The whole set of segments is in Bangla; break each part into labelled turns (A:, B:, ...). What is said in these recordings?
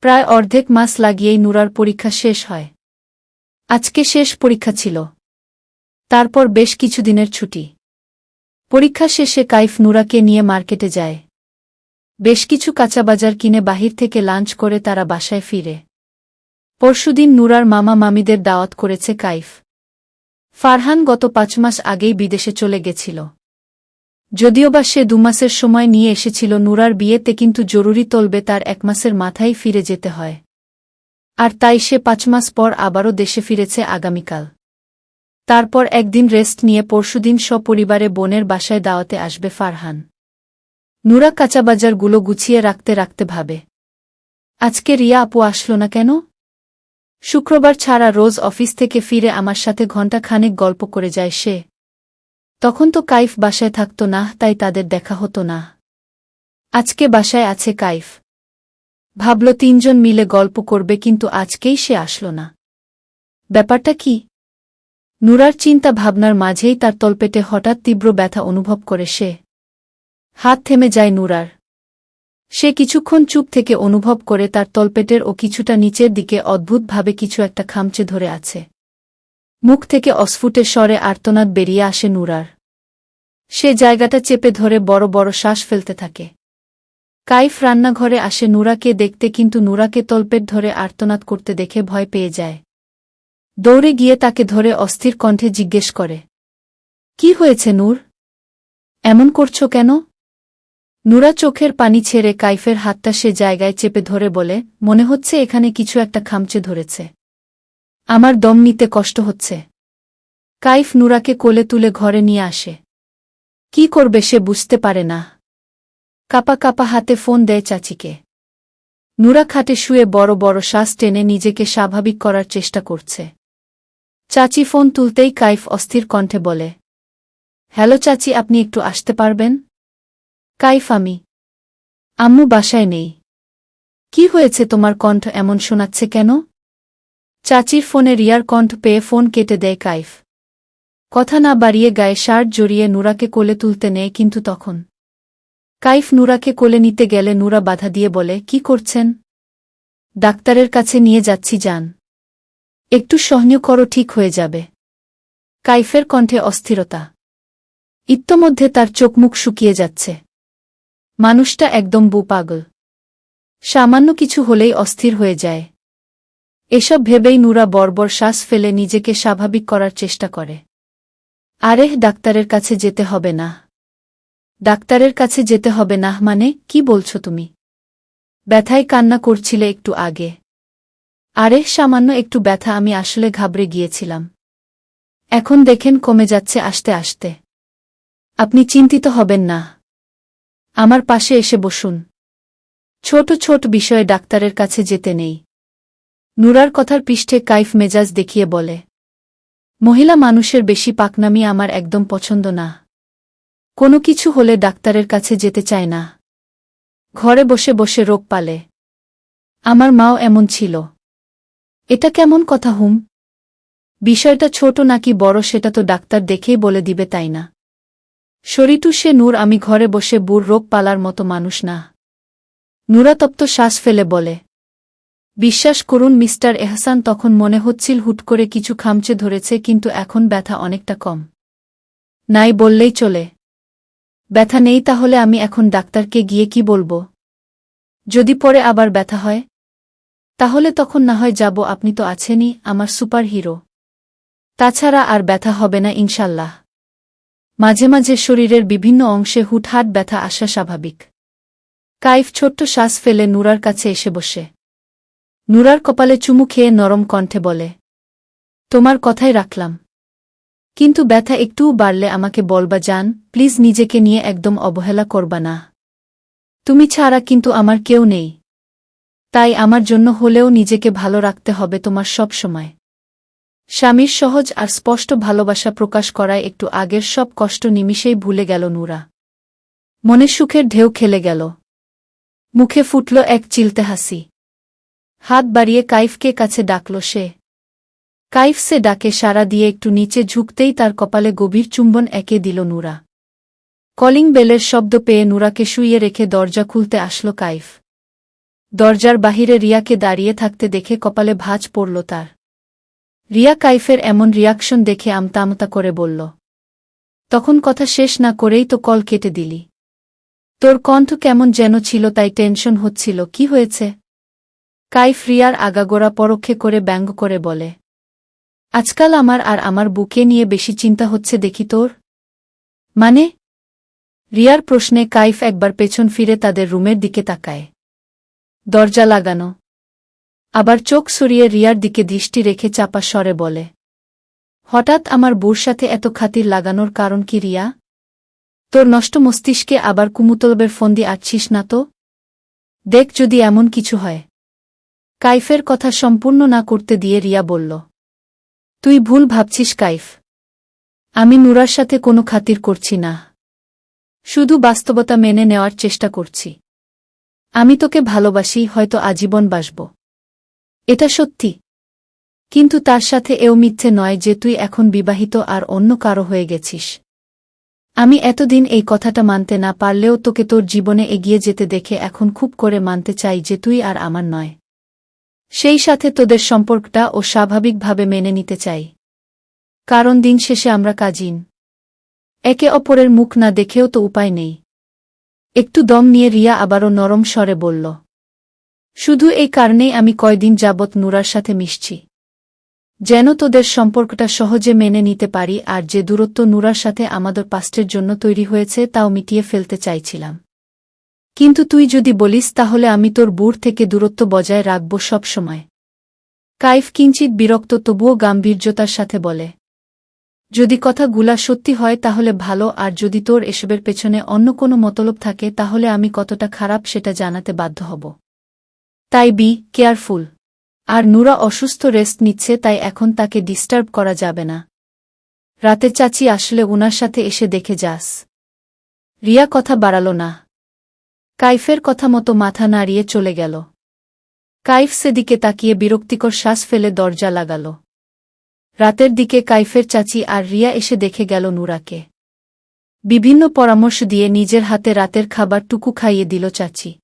A: প্রায় অর্ধেক মাস লাগিয়েই নুরার পরীক্ষা শেষ হয়। আজকে শেষ পরীক্ষা ছিল। তারপর বেশ কিছুদিনের ছুটি। পরীক্ষা শেষে কাইফ নুরাকে নিয়ে মার্কেটে যায়। বেশ কিছু কাঁচাবাজার কিনে বাহির থেকে লাঞ্চ করে তারা বাসায় ফিরে। পরশুদিন নুরার মামা মামিদের দাওয়াত করেছে কাইফ। ফারহান গত পাঁচ মাস আগেই বিদেশে চলে গেছিল। যদিও বা সে দুমাসের সময় নিয়ে এসেছিল নুরার বিয়েতে কিন্তু জরুরি তলবে তার এক মাসের মাথায় ফিরে যেতে হয়। আর তাই সে পাঁচ মাস পর আবারও দেশে ফিরেছে আগামীকাল। তারপর একদিন রেস্ট নিয়ে পরশুদিন সপরিবারে বোনের বাসায় দাওয়াতে আসবে ফারহান। নুরা কাঁচাবাজারগুলো গুছিয়ে রাখতে রাখতে ভাবে, আজকে রিয়া আপু আসলো না কেন? শুক্রবার ছাড়া রোজ অফিস থেকে ফিরে আমার সাথে ঘণ্টা খানেক গল্প করে যায় সে। তখন তো কাইফ বাসায় থাকত না, তাই তাদের দেখা হতো না। আজকে বাসায় আছে কাইফ। ভাবল তিনজন মিলে গল্প করবে, কিন্তু আজকেই সে আসল না। ব্যাপারটা কি? নুরার চিন্তা ভাবনার মাঝেই তার তলপেটে হঠাৎ তীব্র ব্যথা অনুভব করে সে। হাত থেমে যায় নুরার। সে কিছুক্ষণ চুপ থেকে অনুভব করে তার তলপেটের ও কিছুটা নিচের দিকে অদ্ভুতভাবে কিছু একটা খামচে ধরে আছে। মুখ থেকে অস্ফুটে স্বরে আর্তনাদ বেরিয়ে আসে নুরার। সে জায়গাটা চেপে ধরে বড় বড় শ্বাস ফেলতে থাকে। কাইফ রান্নাঘরে আসে নুরাকে দেখতে কিন্তু নুরাকে তলপেট ধরে আর্তনাদ করতে দেখে ভয় পেয়ে যায়। দৌড়ে গিয়ে তাকে ধরে অস্থির কণ্ঠে জিজ্ঞেস করে, কি হয়েছে নূর? এমন করছ কেন? নুরা চোখের পানি ছেড়ে কাইফের হাতটা সে জায়গায় চেপে ধরে বলে, মনে হচ্ছে এখানে কিছু একটা খামচে ধরেছে। আমার দম নিতে কষ্ট হচ্ছে। কাইফ নুরাকে কোলে তুলে ঘরে নিয়ে আসে। কি করবে সে বুঝতে পারে না। কাপা কাপা হাতে ফোন দেয় চাচিকে। নুরা খাটে শুয়ে বড় বড় শ্বাস টেনে নিজেকে স্বাভাবিক করার চেষ্টা করছে। চাচি ফোন তুলতেই কাইফ অস্থির কণ্ঠে বলে, হ্যালো চাচি, আপনি একটু আসতে পারবেন? কাইফ, আমি। আম্মু বাসায় নেই। কি হয়েছে তোমার কণ্ঠ এমন শোনাচ্ছে কেন? চাচির ফোনে রিয়ার কণ্ঠ পেয়ে ফোন কেটে দেয় কাইফ। কথা না বাড়িয়ে গায়ে শার্ট জড়িয়ে নুরাকে কোলে তুলতে নেয় কিন্তু তখন। কাইফ নুরাকে কোলে নিতে গেলে নুরা বাধা দিয়ে বলে, কি করছেন? ডাক্তারের কাছে নিয়ে যাচ্ছি, যান। একটু সহনীয় করো, ঠিক হয়ে যাবে। কাইফের কণ্ঠে অস্থিরতা। ইত্যমধ্যে তার চোখমুখ শুকিয়ে যাচ্ছে। মানুষটা একদম বুপাগল। সামান্য কিছু হলেই অস্থির হয়ে যায়। এসব ভেবেই নুরা বর্বর শ্বাস ফেলে নিজেকে স্বাভাবিক করার চেষ্টা করে। আরেহ, ডাক্তারের কাছে যেতে হবে না। ডাক্তারের কাছে যেতে হবে না মানে কি বলছো তুমি? ব্যথায় কান্না করছিলে একটু আগে। আরেহ, সামান্য একটু ব্যথা আমি আসলে ঘাবড়ে গিয়েছিলাম। এখন দেখেন কমে যাচ্ছে আসতে আসতে। আপনি চিন্তিত হবেন না। আমার পাশে এসে বসুন। ছোট ছোট বিষয়ে ডাক্তারের কাছে যেতে নেই। নুরার কথার পৃষ্ঠে কাইফ মেজাজ দেখিয়ে বলে, মহিলা মানুষের বেশি পাকনামি আমার একদম পছন্দ না। কোনো কিছু হলে ডাক্তারের কাছে যেতে চায় না। ঘরে বসে বসে রোগ পালে। আমার মাও এমন ছিল। এটা কেমন কথা, হুম? বিষয়টা ছোট নাকি বড় সেটা তো ডাক্তার দেখেই বলে দিবে, তাই না? শরীটু সে নূর, আমি ঘরে বসে বুড় রোগ পালার মতো মানুষ না। নুরাতপ্ত শ্বাস ফেলে বলে বিশ্বাস করুন, মিস্টার এহসান তখন মনে হচ্ছিল হুট করে কিছু খামচে ধরেছে, কিন্তু এখন ব্যথা অনেকটা কম। নাই বললেই চলে। ব্যথা নেই তাহলে আমি এখন ডাক্তারকে গিয়ে কি বলব? যদি পরে আবার ব্যথা হয়? তাহলে তখন না হয় যাব, আপনি তো আছেনই, আমার সুপার হিরো তাছাড়া আর ব্যথা হবে না, ইনশাল্লাহ। মাঝে মাঝে শরীরের বিভিন্ন অংশে হুটহাট ব্যথা আসা স্বাভাবিক। কাইফ ছোট্ট শ্বাস ফেলে নুরার কাছে এসে বসে। নুরার কপালে চুমু খেয়ে নরম কণ্ঠে বলে, তোমার কথাই রাখলাম। কিন্তু ব্যথা একটুও বাড়লে আমাকে বলবা যান প্লিজ নিজেকে নিয়ে একদম অবহেলা করবা না। তুমি ছাড়া কিন্তু আমার কেউ নেই। তাই আমার জন্য হলেও নিজেকে ভালো রাখতে হবে তোমার সব সময়। স্বামীর সহজ আর স্পষ্ট ভালোবাসা প্রকাশ করায় একটু আগের সব কষ্ট নিমিষেই ভুলে গেল নুরা। মনে সুখের ঢেউ খেলে গেল। মুখে ফুটল এক চিলতে হাসি। হাত বাড়িয়ে কাইফকে কাছে ডাকল সে। কাইফ সে ডাকে সারা দিয়ে একটু নিচে ঝুঁকতেই তার কপালে গভীর চুম্বন একে দিল নুরা। কলিং বেলের শব্দ পেয়ে নুরাকে শুইয়ে রেখে দরজা খুলতে আসল কাইফ। দরজার বাহিরে রিয়াকে দাঁড়িয়ে থাকতে দেখে কপালে ভাঁজ পড়ল তার। রিয়া কাইফের এমন রিয়াকশন দেখে আমতা করে বলল, তখন কথা শেষ না করেই তো কল কেটে দিলি। তোর কণ্ঠ কেমন যেন ছিল তাই টেনশন হচ্ছিল, কি হয়েছে? কাইফ রিয়ার আগাগোড়া পরোক্ষে করে ব্যঙ্গ করে বলে, আজকাল আমার আর আমার বুকে নিয়ে বেশি চিন্তা হচ্ছে দেখি তোর? মানে? রিয়ার প্রশ্নে কাইফ একবার পেছন ফিরে তাদের রুমের দিকে তাকায়। দরজা লাগানো। আবার চোখ সরিয়ে রিয়ার দিকে দৃষ্টি রেখে চাপা স্বরে বলে, হঠাৎ আমার বউর সাথে এত খাতির লাগানোর কারণ কি রিয়া? তোর নষ্ট মস্তিষ্কে আবার কুমুতলবের ফন্দি আটছিস না তো? দেখ যদি এমন কিছু হয়। কাইফের কথা সম্পূর্ণ না করতে দিয়ে রিয়া বলল, তুই ভুল ভাবছিস কাইফ। আমি নুরার সাথে কোনো খাতির করছি না। শুধু বাস্তবতা মেনে নেওয়ার চেষ্টা করছি। আমি তোকে ভালোবাসি, হয়তো আজীবন বাসব। এটা সত্যি। কিন্তু তার সাথে এও মিথ্যে নয় যে তুই এখন বিবাহিত আর অন্য কারও হয়ে গেছিস। আমি এতদিন এই কথাটা মানতে না পারলেও তোকে তোর জীবনে এগিয়ে যেতে দেখে এখন খুব করে মানতে চাই যে তুই আর আমার নয়। সেই সাথে তোদের সম্পর্কটা ও স্বাভাবিকভাবে মেনে নিতে চাই। কারণ দিন শেষে আমরা কাজিন। একে অপরের মুখ না দেখেও তো উপায় নেই। একটু দম নিয়ে রিয়া আবারও নরম স্বরে বলল, শুধু এই কারণেই আমি কয়দিন যাবৎ নুরার সাথে মিশছি। যেন তোদের সম্পর্কটা সহজে মেনে নিতে পারি আর যে দূরত্ব নুরার সাথে আমাদের পাস্টের জন্য তৈরি হয়েছে তাও মিটিয়ে ফেলতে চাইছিলাম। কিন্তু তুই যদি বলিস তাহলে আমি তোর বুড় থেকে দূরত্ব বজায় রাখব সব সময়। কাইফ কিঞ্চিত বিরক্ত তবুও গাম্ভীর্যতার সাথে বলে, যদি কথাগুলা সত্যি হয় তাহলে ভালো, আর যদি তোর এসবের পেছনে অন্য কোনো মতলব থাকে তাহলে আমি কতটা খারাপ সেটা জানাতে বাধ্য হব। তাই বি কেয়ারফুল। আর নুরা অসুস্থ রেস্ট নিচ্ছে তাই এখন তাকে ডিস্টার্ব করা যাবে না। রাতে চাচি আসলে উনার সাথে এসে দেখে যাস। রিয়া কথা বাড়াল না। কাইফের কথা মতো মাথা নাড়িয়ে চলে গেল। কাইফ সেদিকে তাকিয়ে বিরক্তিকর শ্বাস ফেলে দরজা লাগাল। রাতের দিকে কাইফের চাচি আর রিয়া এসে দেখে গেল নুরাকে। বিভিন্ন পরামর্শ দিয়ে নিজের হাতে রাতের খাবার টুকু খাইয়ে দিল চাচি।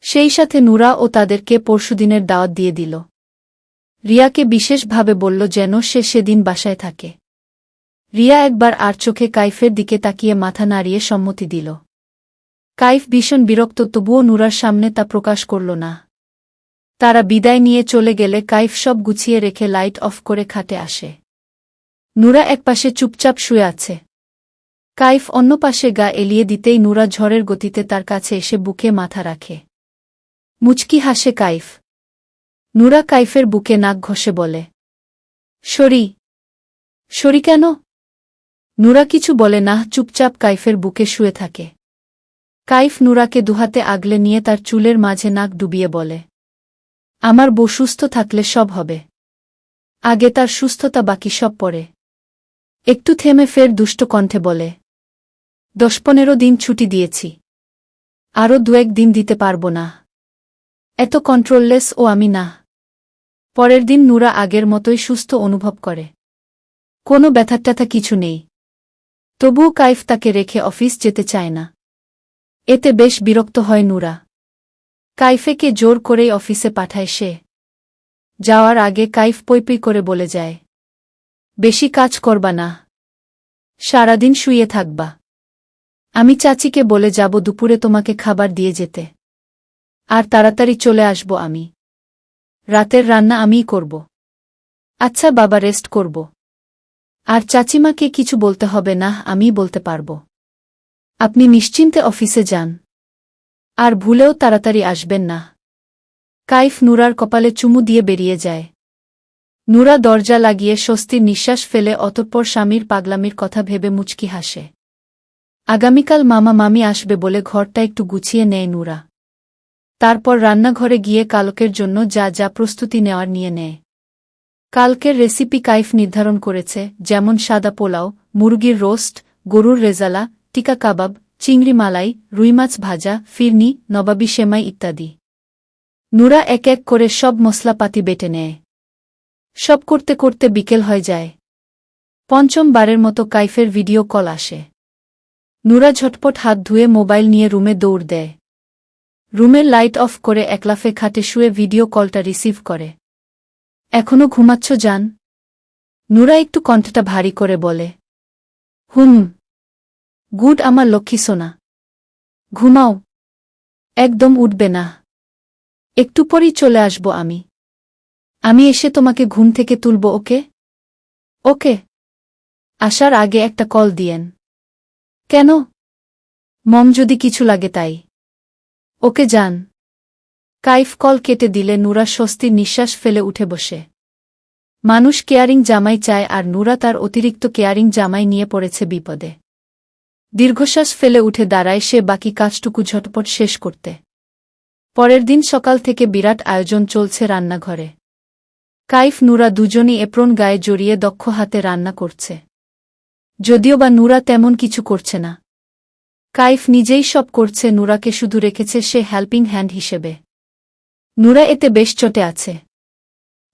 A: সেই সাথে নুরা ও তাদেরকে পরশুদিনের দাওয়াত দিয়ে দিল। রিয়াকে বিশেষভাবে বলল যেন সে সেদিন বাসায় থাকে। রিয়া একবার আর চোখে কাইফের দিকে তাকিয়ে মাথা নাড়িয়ে সম্মতি দিল। কাইফ ভীষণ বিরক্ত, তবুও নুরার সামনে তা প্রকাশ করল না। তারা বিদায় নিয়ে চলে গেলে কাইফ সব গুছিয়ে রেখে লাইট অফ করে খাটে আসে। নুরা একপাশে চুপচাপ শুয়ে আছে। কাইফ অন্য পাশে গা এলিয়ে দিতেই নুরা ঝড়ের গতিতে তার কাছে এসে বুকে মাথা রাখে। মুচকি হাসে কাইফ। নুরা কাইফের বুকে নাক ঘষে বলে, সরি। সরি কেন? নুরা কিছু বলে না, চুপচাপ কাইফের বুকে শুয়ে থাকে। কাইফ নুরাকে দুহাতে আগলে নিয়ে তার চুলের মাঝে নাক ডুবিয়ে বলে, আমার বউ সুস্থ থাকলে সব হবে। আগে তার সুস্থতা বাকি সব পরে একটু থেমে ফের দুষ্ট কণ্ঠে বলে, দশ পনেরো দিন ছুটি দিয়েছি। আরও দু এক দিন দিতে পারব না। এত কন্ট্রোললেস ও আমি না। পরের দিন নুরা আগের মতোই সুস্থ অনুভব করে। কোনো ব্যথাট্যাথা কিছু নেই। তবুও কাইফ তাকে রেখে অফিস যেতে চায় না। এতে বেশ বিরক্ত হয় নুরা। কাইফেকে জোর করেই অফিসে পাঠায় সে। যাওয়ার আগে কাইফ পৈপি করে বলে যায়, বেশি কাজ করবা না। সারাদিন শুয়ে থাকবা। আমি চাচিকে বলে যাব দুপুরে তোমাকে খাবার দিয়ে যেতে। আর তাড়াতাড়ি চলে আসব আমি। রাতের রান্না আমিই করব। আচ্ছা বাবা, রেস্ট করব। আর চাচিমাকে কিছু বলতে হবে না, আমিই বলতে পারব। আপনি নিশ্চিন্তে অফিসে যান। আর ভুলেও তাড়াতাড়ি আসবেন না। কাইফ নুরার কপালে চুমু দিয়ে বেরিয়ে যায়। নুরা দরজা লাগিয়ে স্বস্তির নিঃশ্বাস ফেলে অতঃপর স্বামীর পাগলামির কথা ভেবে মুচকি হাসে। আগামীকাল মামা মামি আসবে বলে ঘরটা একটু গুছিয়ে নেয় নুরা। তারপর রান্নাঘরে গিয়ে কালকের জন্য যা যা প্রস্তুতি নেওয়ার নিয়ে নেয়। কালকের রেসিপি কাইফ নির্ধারণ করেছে, যেমন সাদা পোলাও, মুরগির রোস্ট, গরুর রেজালা টিকা কাবাব, চিংড়ি মালাই রুইমাছ ভাজা, ফিরনি, নবাবি সেমাই ইত্যাদি। নুরা এক এক করে সব মশলাপাতি বেটে নেয়। সব করতে করতে বিকেল হয়ে যায়। পঞ্চম বারের মতো কাইফের ভিডিও কল আসে। নুরা ঝটপট হাত ধুয়ে মোবাইল নিয়ে রুমে দৌড় দেয়। রুমের লাইট অফ করে একলাফে খাটে শুয়ে ভিডিও কলটা রিসিভ করে। এখনও ঘুমাচ্ছ যান নুরা একটু কণ্ঠটা ভারী করে বলে। হুম গুড আমার লক্ষ্মী সোনা। ঘুমাও। একদম উঠবে না। একটু পরই চলে আসব আমি। আমি এসে তোমাকে ঘুম থেকে তুলব, ওকে? ওকে। আসার আগে একটা কল দিয়েন। কেন? মম যদি কিছু লাগে তাই। ওকে যান। কাইফ কল কেটে দিলে নুরা স্বস্তির নিঃশ্বাস ফেলে উঠে বসে। মানুষ কেয়ারিং জামাই চায় আর নুরা তার অতিরিক্ত কেয়ারিং জামাই নিয়ে পড়েছে বিপদে। দীর্ঘশ্বাস ফেলে উঠে দাঁড়ায় সে বাকি কাজটুকু ঝটপট শেষ করতে। পরের দিন সকাল থেকে বিরাট আয়োজন চলছে রান্নাঘরে। কাইফ, নুরা দুজনই এপ্রন গায়ে জড়িয়ে দক্ষ হাতে রান্না করছে। যদিও বা নুরা তেমন কিছু করছে না। কাইফ নিজেই সব করছে, নুরাকে শুধু রেখেছে সে হেল্পিং হ্যান্ড হিসেবে। নুরা এতে বেশ চটে আছে।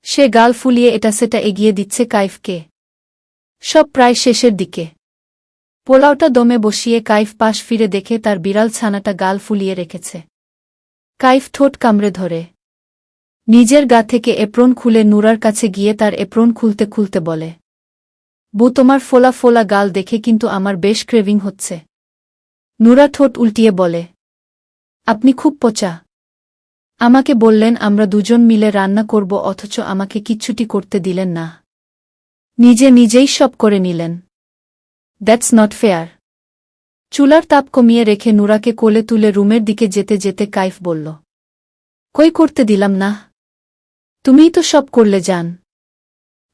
A: সে গাল ফুলিয়ে এটা সেটা এগিয়ে দিচ্ছে কাইফকে। সব প্রায় শেষের দিকে। পোলাওটা দমে বসিয়ে কাইফ পাশ ফিরে দেখে তার বিড়াল ছানাটা গাল ফুলিয়ে রেখেছে। কাইফ ঠোঁট কামড়ে ধরে। নিজের গা থেকে এপ্রন খুলে নুরার কাছে গিয়ে তার এপ্রন খুলতে খুলতে বলে, বু, তোমার ফোলা ফোলা গাল দেখে কিন্তু আমার বেশ ক্রেভিং হচ্ছে। নুরা ঠোঁট উল্টিয়ে বলে, আপনি খুব পচা। আমাকে বললেন আমরা দুজন মিলে রান্না করব, অথচ আমাকে কিচ্ছুটি করতে দিলেন না। নিজে নিজেই সব করে নিলেন। দ্যাটস নট ফেয়ার চুলার তাপ কমিয়ে রেখে নুরাকে কোলে তুলে রুমের দিকে যেতে যেতে কাইফ বলল, কই করতে দিলাম না? তুমিই তো সব করলে যান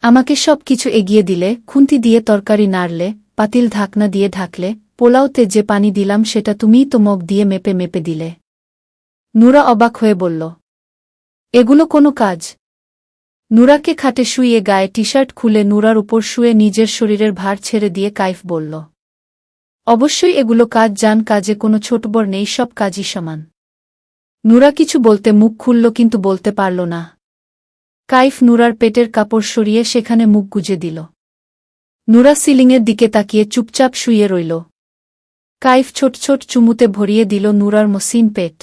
A: আমাকে সব কিছু এগিয়ে দিলে, খুন্তি দিয়ে তরকারি নাড়লে, পাতিল ঢাকনা দিয়ে ঢাকলে, পোলাওতে যে পানি দিলাম সেটা তুমিই তো মগ দিয়ে মেপে মেপে দিলে। নুরা অবাক হয়ে বলল, এগুলো কোনো কাজ। নুরাকে খাটে শুইয়ে গায়ে টি শার্ট খুলে নুরার উপর শুয়ে নিজের শরীরের ভার ছেড়ে দিয়ে কাইফ বলল, অবশ্যই এগুলো কাজ, যান, কাজে কোনো ছোট বড় নেই, সব কাজই সমান। নুরা কিছু বলতে মুখ খুলল কিন্তু বলতে পারল না। কাইফ নুরার পেটের কাপড় সরিয়ে সেখানে মুখ গুজে দিল। নুরা সিলিংয়ের দিকে তাকিয়ে চুপচাপ শুয়ে রইল। কাইফ ছোট ছোট চুমুতে ভরিয়ে দিল নুরার মসিন পেট।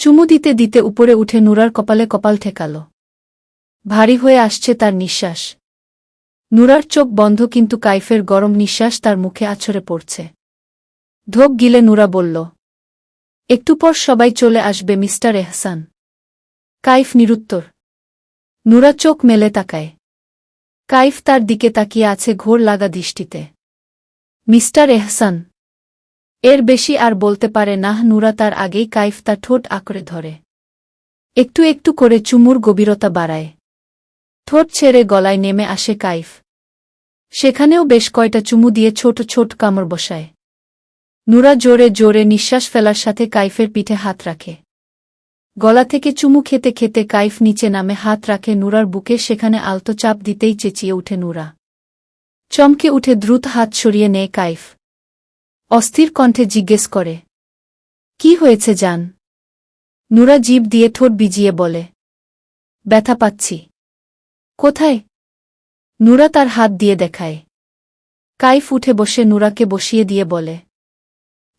A: চুমু দিতে দিতে উপরে উঠে নুরার কপালে কপাল ঠেকাল। ভারী হয়ে আসছে তার নিঃশ্বাস। নুরার চোখ বন্ধ কিন্তু কাইফের গরম নিঃশ্বাস তার মুখে আছড়ে পড়ছে। ধোক গিলে নুরা বলল, একটু পর সবাই চলে আসবে, মিস্টার এহসান। কাইফ নিরুত্তর। নুরা চোখ মেলে তাকায়। কাইফ তার দিকে তাকিয়ে আছে ঘোর লাগা দৃষ্টিতে। মিস্টার এহসান? এর বেশি আর বলতে পারে না, নুরা তার আগেই কাইফ তার ঠোঁট আঁকড়ে ধরে। একটু একটু করে চুমুর গভীরতা বাড়ায়। ঠোঁট ছেড়ে গলায় নেমে আসে কাইফ। সেখানেও বেশ কয়টা চুমু দিয়ে ছোট ছোট কামড় বসায়। নুরা জোরে জোরে নিঃশ্বাস ফেলার সাথে কাইফের পিঠে হাত রাখে। গলা থেকে চুমু খেতে খেতে কাইফ নিচে নামে হাত রাখে নুরার বুকে, সেখানে আলতো চাপ দিতেই চেঁচিয়ে উঠে নুরা। চমকে উঠে দ্রুত হাত সরিয়ে নেয় কাইফ। অস্থির কণ্ঠে জিজ্ঞেস করে, কি হয়েছে যান নুরা জীব দিয়ে ঠোঁট বিজিয়ে বলে, ব্যথা পাচ্ছি। কোথায়? নুরা তার হাত দিয়ে দেখায়। কাইফ উঠে বসে নুরাকে বসিয়ে দিয়ে বলে,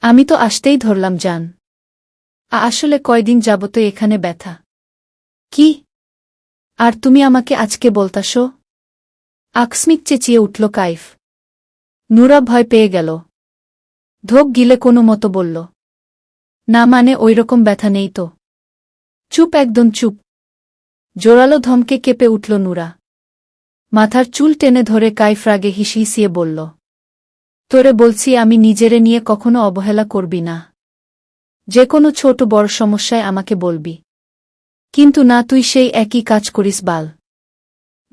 A: আমি তো আসতেই ধরলাম যান আসলে কয়দিন যাবত এখানে ব্যথা। কি? আর তুমি আমাকে আজকে বলতাসো আকস্মিক চেঁচিয়ে উঠল কাইফ। নুরা ভয় পেয়ে গেল। ধোক গিলে কোনো মতো বলল, না মানে ওইরকম ব্যথা নেই তো। চুপ একদম চুপ। জোরালো ধমকে কেঁপে উঠল নুরা। মাথার চুল টেনে ধরে কাইফ রাগে হিসিয়ে বলল, তোরে বলছি আমি নিজেরে নিয়ে কখনো অবহেলা করবি না। যে কোনো ছোট বড় সমস্যায় আমাকে বলবি। কিন্তু না তুই সেই একই কাজ করিস, বাল।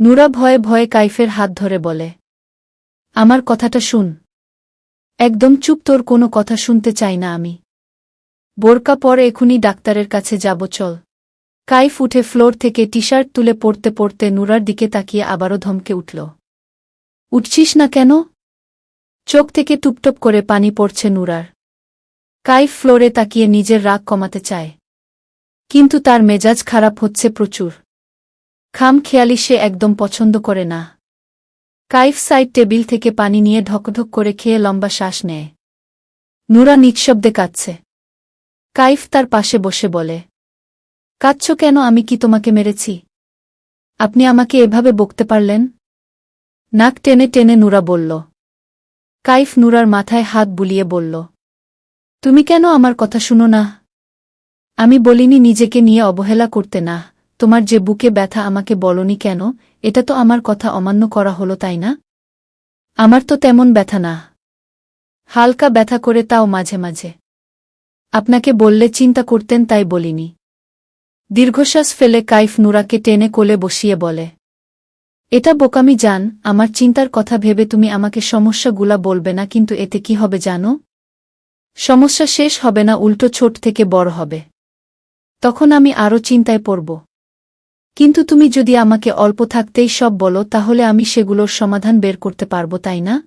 A: নুরা ভয়ে ভয়ে কাইফের হাত ধরে বলে, আমার কথাটা শুন। একদম চুপ তোর কোনো কথা শুনতে চাই না আমি। বোরকা পর এখনই ডাক্তারের কাছে যাব, চল। কাইফ উঠে ফ্লোর থেকে টি শার্ট তুলে পড়তে পড়তে নুরার দিকে তাকিয়ে আবারও ধমকে উঠল। উঠছিস না কেন? চোখ থেকে টুপটপ করে পানি পড়ছে নুরার। কাইফ ফ্লোরে তাকিয়ে নিজের রাগ কমাতে চায়। কিন্তু তার মেজাজ খারাপ হচ্ছে প্রচুর। খাম খেয়ালি সে একদম পছন্দ করে না। কাইফ সাইড টেবিল থেকে পানি নিয়ে ঢকঢক করে খেয়ে লম্বা শ্বাস নেয়। নুরা নিঃশব্দে কাঁদছে। কাইফ তার পাশে বসে বলে কাঁদছ কেন? আমি কি তোমাকে মেরেছি? আপনি আমাকে এভাবে বকতে পারলেন? নাক টেনে টেনে নুরা বলল। কাইফ নুরার মাথায় হাত বুলিয়ে বলল। তুমি কেন আমার কথা শুনো না? আমি বলিনি নিজেকে নিয়ে অবহেলা করতে না। তোমার যে বুকে ব্যথা আমাকে বলনি কেন? এটা তো আমার কথা অমান্য করা হলো, তাই না? আমার তো তেমন ব্যথা না। হালকা ব্যথা করে তাও মাঝে মাঝে। আপনাকে বললে চিন্তা করতেন, তাই বলিনি। দীর্ঘশ্বাস ফেলে কাইফ নুরাকে টেনে কোলে বসিয়ে বলে, এটা বোকামি জান, আমার চিন্তার কথা ভেবে তুমি আমাকে সমস্যাগুলা বলবে না, কিন্তু এতে কি হবে জানো? সমস্যা শেষ হবে না, উল্টো ছোট থেকে বড় হবে। তখন আমি আরও চিন্তায় পড়ব। কিন্তু তুমি যদি আমাকে অল্প থাকতেই সব বলো, তাহলে আমি সেগুলোর সমাধান বের করতে পারব, তাই না?